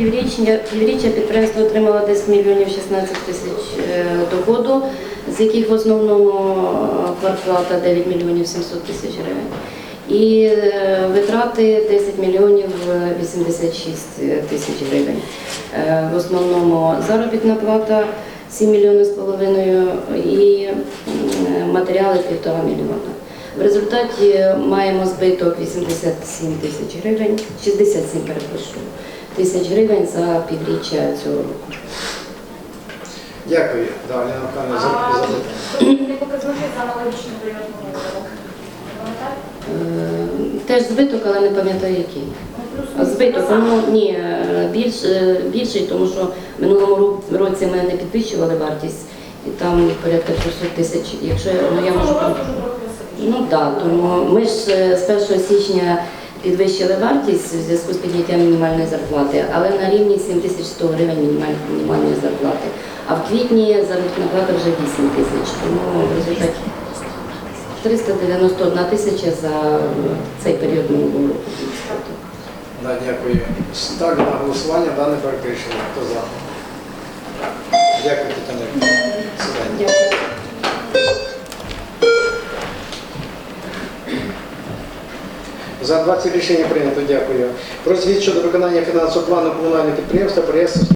Півріччя підприємство отримало 10 мільйонів 16 тисяч е, доходу, з яких в основному е, квартплата 9 мільйонів 700 тисяч гривень. І е, витрати 10 мільйонів е, 86 тисяч гривень. В основному заробітна плата 7 мільйонів з половиною і матеріали півтора мільйона. В результаті маємо збиток 87 тисяч гривень, 67, перепрошую, тисяч гривень за півріччя цього року. Дякую. Да, Ліна за- запитання. не показники за аналогічний період минулого. Е, Теж збиток, але не пам'ятаю який. Ну, Збиток, ну ні, е, більш, е, більший, тому що минулому році ми не підвищували вартість, і там порядка 300 тисяч. Якщо ну, я можу трохи високіше. Ну так, тому ми ж з 1 січня підвищили вартість в зв'язку з підняттям мінімальної зарплати, але на рівні 7100 гривень мінімальної зарплати. А в квітні заробітна плата вже 8 тисяч, тому в результаті 391 тисяча за цей період минулого року. Да, дякую. Ставлю на голосування дане проект рішення. Хто за? Дякую, Тетяна. За 20 рішення прийнято, дякую. Про звіт щодо виконання фінансового плану комунального підприємства Переяславський